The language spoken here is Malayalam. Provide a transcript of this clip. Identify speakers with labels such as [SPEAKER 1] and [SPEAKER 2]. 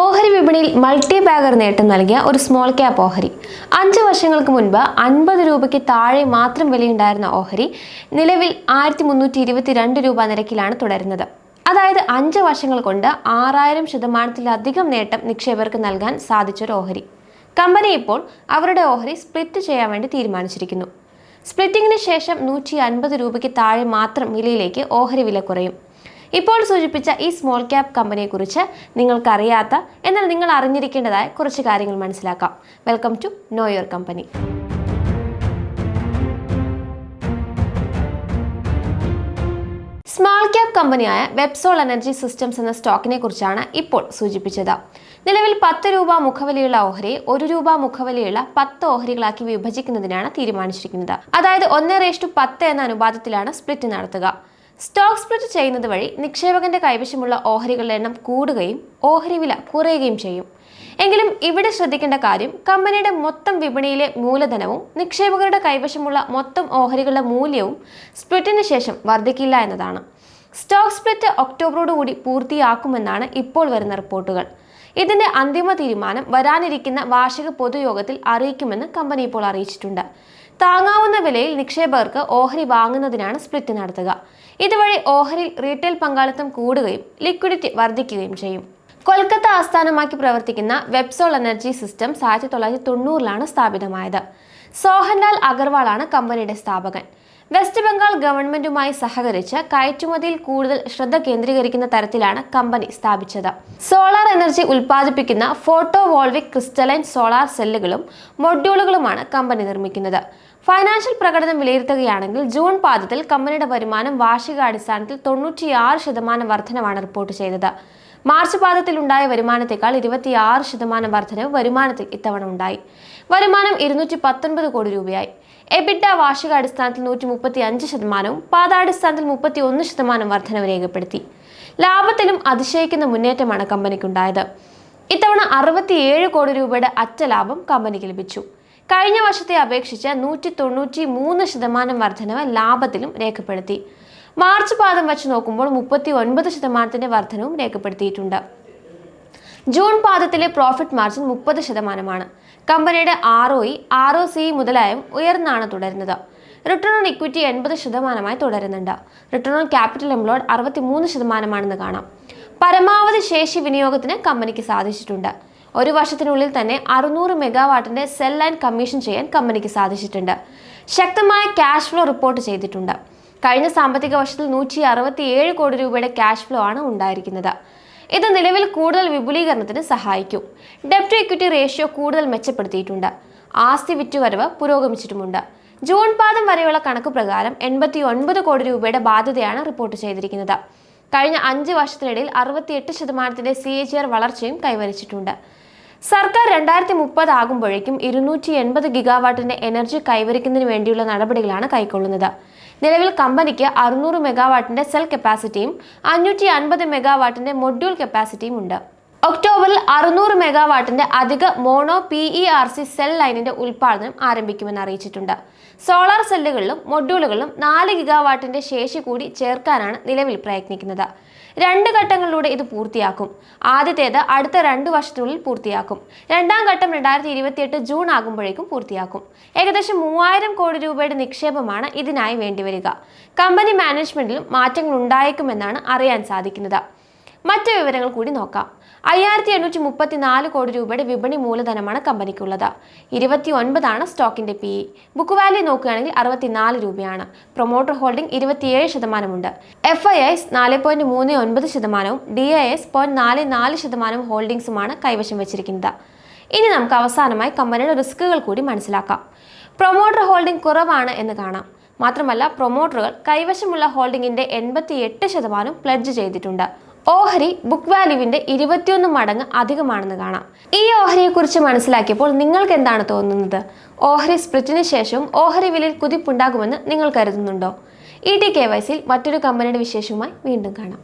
[SPEAKER 1] ഓഹരി വിപണിയിൽ മൾട്ടി ബാഗർ നേട്ടം നൽകിയ ഒരു സ്മോൾ ക്യാപ് ഓഹരി. അഞ്ച് വർഷങ്ങൾക്ക് മുൻപ് അൻപത് രൂപയ്ക്ക് താഴെ മാത്രം വിലയുണ്ടായിരുന്ന ഓഹരി നിലവിൽ ആയിരത്തി മുന്നൂറ്റി ഇരുപത്തിരണ്ട് രൂപ നിരക്കിലാണ് തുടരുന്നത്. അതായത് അഞ്ച് വർഷങ്ങൾ കൊണ്ട് ആറായിരം ശതമാനത്തിലധികം നേട്ടം നിക്ഷേപകർക്ക് നൽകാൻ സാധിച്ചൊരു ഓഹരി. കമ്പനി ഇപ്പോൾ അവരുടെ ഓഹരി സ്പ്ലിറ്റ് ചെയ്യാൻ വേണ്ടി തീരുമാനിച്ചിരിക്കുന്നു. സ്പ്ലിറ്റിങ്ങിന് ശേഷം നൂറ്റി അൻപത് രൂപയ്ക്ക് താഴെ മാത്രം വിലയിലേക്ക് ഓഹരി വില കുറയും. ഇപ്പോൾ സൂചിപ്പിച്ച ഈ സ്മോൾ ക്യാപ് കമ്പനിയെക്കുറിച്ച് നിങ്ങൾക്കറിയാത്ത എന്നാൽ നിങ്ങൾ അറിഞ്ഞിരിക്കേണ്ടതായ കുറച്ച് കാര്യങ്ങൾ മനസ്സിലാക്കാം. Welcome to know your company small cap കമ്പനിയായ വെബ്സോൾ എനർജി സിസ്റ്റംസ് എന്ന സ്റ്റോക്കിനെ കുറിച്ചാണ് ഇപ്പോൾ സൂചിപ്പിച്ചത്. നിലവിൽ പത്ത് രൂപ മുഖവിലയുള്ള ഓഹരിയെ ഒരു രൂപ മുഖവിലയുള്ള പത്ത് ഓഹരികളാക്കി വിഭജിക്കുന്നതിനാണ് തീരുമാനിച്ചിരിക്കുന്നത്. അതായത് ഒന്ന് റേഷ്ടു പത്ത് എന്ന അനുപാതത്തിലാണ് സ്പ്ലിറ്റ് നടത്തുക. സ്റ്റോക്ക് സ്പ്ലിറ്റ് ചെയ്യുന്നത് വഴി നിക്ഷേപകന്റെ കൈവശമുള്ള ഓഹരികളുടെ എണ്ണം കൂടുകയും ഓഹരി വില കുറയുകയും ചെയ്യും. എങ്കിലും ഇവിടെ ശ്രദ്ധിക്കേണ്ട കാര്യം കമ്പനിയുടെ മൊത്തം വിപണിയിലെ മൂലധനവും നിക്ഷേപകരുടെ കൈവശമുള്ള മൊത്തം ഓഹരികളുടെ മൂല്യവും സ്പ്ലിറ്റിന് ശേഷം വർദ്ധിക്കില്ല എന്നതാണ്. സ്റ്റോക്ക് സ്പ്ലിറ്റ് ഒക്ടോബറോടുകൂടി പൂർത്തിയാക്കുമെന്നാണ് ഇപ്പോൾ വരുന്ന റിപ്പോർട്ടുകൾ. ഇതിന്റെ അന്തിമ തീരുമാനം വരാനിരിക്കുന്ന വാർഷിക പൊതുയോഗത്തിൽ അറിയിക്കുമെന്ന് കമ്പനി ഇപ്പോൾ അറിയിച്ചിട്ടുണ്ട്. താങ്ങാവുന്ന വിലയിൽ നിക്ഷേപകർക്ക് ഓഹരി വാങ്ങുന്നതിനാണ് സ്പ്ലിറ്റ് നടത്തുക. ഇതുവഴി ഓഹരിയിൽ റീറ്റെയിൽ പങ്കാളിത്തം കൂടുകയും ലിക്വിഡിറ്റി വർദ്ധിക്കുകയും ചെയ്യും. കൊൽക്കത്ത ആസ്ഥാനമാക്കി പ്രവർത്തിക്കുന്ന വെബ്സോൾ എനർജി സിസ്റ്റംസ് ആയിരത്തി തൊള്ളായിരത്തി തൊണ്ണൂറിലാണ് സ്ഥാപിതമായത്. സോഹൻലാൽ അഗർവാളാണ് കമ്പനിയുടെ സ്ഥാപകൻ. വെസ്റ്റ് ബംഗാൾ ഗവൺമെന്റുമായി സഹകരിച്ച് കയറ്റുമതിയിൽ കൂടുതൽ ശ്രദ്ധ കേന്ദ്രീകരിക്കുന്ന തരത്തിലാണ് കമ്പനി സ്ഥാപിച്ചത്. സോളാർ എനർജി ഉൽപ്പാദിപ്പിക്കുന്ന ഫോട്ടോ വോൾവിക് ക്രിസ്റ്റലൈൻ സോളാർ സെല്ലുകളും മൊഡ്യൂളുകളുമാണ് കമ്പനി നിർമ്മിക്കുന്നത്. ഫൈനാൻഷ്യൽ പ്രകടനം വിലയിരുത്തുകയാണെങ്കിൽ ജൂൺ പാദത്തിൽ കമ്പനിയുടെ വരുമാനം വാർഷികാടിസ്ഥാനത്തിൽ തൊണ്ണൂറ്റിയാറ് ശതമാനം വർധനവാണ് റിപ്പോർട്ട് ചെയ്തത്. മാർച്ച് പാദത്തിൽ ഉണ്ടായ വരുമാനത്തെക്കാൾ ഇരുപത്തിയാറ് ശതമാനം വർധനവ് വരുമാനത്തിൽ ഇത്തവണ ഉണ്ടായി. വരുമാനം ഇരുന്നൂറ്റി പത്തൊൻപത് കോടി രൂപയായി. എബിഡ വാർഷികാടിസ്ഥാനത്തിൽ നൂറ്റി മുപ്പത്തി അഞ്ച് ശതമാനവും പാതാടിസ്ഥാനത്തിൽ മുപ്പത്തി ഒന്ന് ശതമാനം വർധനവ് രേഖപ്പെടുത്തി. ലാഭത്തിലും അതിശയിക്കുന്ന മുന്നേറ്റമാണ് കമ്പനിക്കുണ്ടായത്. ഇത്തവണ അറുപത്തിയേഴ് കോടി രൂപയുടെ അറ്റ ലാഭം കമ്പനിക്ക് ലഭിച്ചു. കഴിഞ്ഞ വർഷത്തെ അപേക്ഷിച്ച് നൂറ്റി തൊണ്ണൂറ്റി മൂന്ന് ശതമാനം വർധനവ് ലാഭത്തിലും രേഖപ്പെടുത്തി. മാർച്ച് പാദം വെച്ച് നോക്കുമ്പോൾ മുപ്പത്തി ഒൻപത് ശതമാനത്തിന്റെ വർധനവും രേഖപ്പെടുത്തിയിട്ടുണ്ട്. ജൂൺ പാദത്തിലെ പ്രോഫിറ്റ് മാർജിൻ മുപ്പത് ശതമാനമാണ്. കമ്പനിയുടെ R O E R O C മുതലായും ഉയർന്നാണ് തുടരുന്നത്. റിട്ടേൺ ഓൺ ഇക്വിറ്റി എൺപത് ശതമാനമായി തുടരുന്നുണ്ട്. റിട്ടേൺ ഓൺ ക്യാപിറ്റൽ എംപ്ലോയ്ഡ് അറുപത്തി മൂന്ന് ശതമാനമാണെന്ന് കാണാം. പരമാവധി ശേഷി വിനിയോഗത്തിന് കമ്പനിക്ക് സാധിച്ചിട്ടുണ്ട്. ഒരു വർഷത്തിനുള്ളിൽ തന്നെ അറുന്നൂറ് മെഗാവാട്ടിന്റെ സെൽ ലൈൻ കമ്മീഷൻ ചെയ്യാൻ കമ്പനിക്ക് സാധിച്ചിട്ടുണ്ട്. ശക്തമായ ക്യാഷ് ഫ്ലോ റിപ്പോർട്ട് ചെയ്തിട്ടുണ്ട്. കഴിഞ്ഞ സാമ്പത്തിക വർഷത്തിൽ നൂറ്റി അറുപത്തിയേഴ് കോടി രൂപയുടെ ക്യാഷ് ഫ്ലോ ആണ് ഉണ്ടായിരിക്കുന്നത്. ഇത് നിലവിൽ കൂടുതൽ വിപുലീകരണത്തിന് സഹായിക്കും. ഡെപ്റ്റ് ഇക്വിറ്റി റേഷ്യോ കൂടുതൽ മെച്ചപ്പെടുത്തിയിട്ടുണ്ട്. ആസ്തി വിറ്റുവരവ് പുരോഗമിച്ചിട്ടുമുണ്ട്. ജൂൺ പാദം വരെയുള്ള കണക്ക് പ്രകാരം എൺപത്തി ഒൻപത് കോടി രൂപയുടെ ബാധ്യതയാണ് റിപ്പോർട്ട് ചെയ്തിരിക്കുന്നത്. കഴിഞ്ഞ അഞ്ച് വർഷത്തിനിടയിൽ അറുപത്തിയെട്ട് ശതമാനത്തിന്റെ സി എ ജി ആർ വളർച്ചയും കൈവരിച്ചിട്ടുണ്ട്. സർക്കാർ രണ്ടായിരത്തി മുപ്പത് ആകുമ്പോഴേക്കും ഇരുന്നൂറ്റി എൺപത് ഗിഗാവാട്ടിന്റെ എനർജി കൈവരിക്കുന്നതിന് വേണ്ടിയുള്ള നടപടികളാണ് കൈക്കൊള്ളുന്നത്. നിലവിൽ കമ്പനിക്ക് അറുന്നൂറ് മെഗാവാട്ടിന്റെ സെൽ കപ്പാസിറ്റിയും അഞ്ഞൂറ്റി അൻപത് മെഗാവാട്ടിന്റെ മൊഡ്യൂൾ കപ്പാസിറ്റിയും ഉണ്ട്. ഒക്ടോബറിൽ അറുന്നൂറ് മെഗാവാട്ടിന്റെ അധിക mono P E R C cell ലൈനിന്റെ ഉൽപ്പാദനം ആരംഭിക്കുമെന്ന് അറിയിച്ചിട്ടുണ്ട്. സോളാർ സെല്ലുകളിലും മൊഡ്യൂളുകളിലും നാല് ഗിഗാവാട്ടിന്റെ ശേഷി കൂടി ചേർക്കാനാണ് നിലവിൽ പ്രയത്നിക്കുന്നത്. രണ്ട് ഘട്ടങ്ങളിലൂടെ ഇത് പൂർത്തിയാക്കും. ആദ്യത്തേത് അടുത്ത രണ്ട് വർഷത്തിനുള്ളിൽ പൂർത്തിയാക്കും. രണ്ടാം ഘട്ടം രണ്ടായിരത്തി ഇരുപത്തിയെട്ട് ജൂൺ ആകുമ്പോഴേക്കും പൂർത്തിയാക്കും. ഏകദേശം മൂവായിരം കോടി രൂപയുടെ നിക്ഷേപമാണ് ഇതിനായി വേണ്ടിവരിക. കമ്പനി മാനേജ്മെന്റിലും മാറ്റങ്ങൾ ഉണ്ടായേക്കുമെന്നാണ് അറിയാൻ സാധിക്കുന്നത്. മറ്റു വിവരങ്ങൾ കൂടി നോക്കാം. അയ്യായിരത്തി എണ്ണൂറ്റി മുപ്പത്തി നാല് കോടി രൂപയുടെ വിപണി മൂലധനമാണ് കമ്പനിക്കുള്ളത്. ഇരുപത്തി ഒൻപതാണ് സ്റ്റോക്കിന്റെ പി ഇ ബുക്ക് വാല്യൂ നോക്കുകയാണെങ്കിൽ അറുപത്തിനാല് രൂപയാണ്. പ്രൊമോട്ടർ ഹോൾഡിംഗ് ഇരുപത്തിയേഴ് ശതമാനമുണ്ട്. എഫ് ഐ എസ് നാല് പോയിന്റ് മൂന്ന് ഒൻപത് ശതമാനവും ഡി ഐ എസ് പോയിന്റ് നാല് നാല് ശതമാനവും ഹോൾഡിംഗ്സുമാണ് കൈവശം വെച്ചിരിക്കുന്നത്. ഇനി നമുക്ക് അവസാനമായി കമ്പനിയുടെ റിസ്കുകൾ കൂടി മനസ്സിലാക്കാം. പ്രൊമോട്ടർ ഹോൾഡിംഗ് കുറവാണ് എന്ന് കാണാം. മാത്രമല്ല പ്രൊമോട്ടറുകൾ കൈവശമുള്ള ഹോൾഡിംഗിന്റെ എൺപത്തി എട്ട് ശതമാനം പ്ലഡ്ജ് ചെയ്തിട്ടുണ്ട്. ഓഹരി ബുക്ക് വാല്യൂവിന്റെ ഇരുപത്തിയൊന്ന് മടങ്ങ് അധികമാണെന്ന് കാണാം. ഈ ഓഹരിയെ കുറിച്ച് മനസ്സിലാക്കിയപ്പോൾ നിങ്ങൾക്ക് എന്താണ് തോന്നുന്നത്? ഓഹരി സ്പ്ലിറ്റിന് ശേഷവും ഓഹരി വിലയിൽ കുതിപ്പുണ്ടാകുമെന്ന് നിങ്ങൾ കരുതുന്നുണ്ടോ? ഇ ടി കെ വൈസിൽ മറ്റൊരു കമ്പനിയുടെ വിശേഷവുമായി വീണ്ടും കാണാം.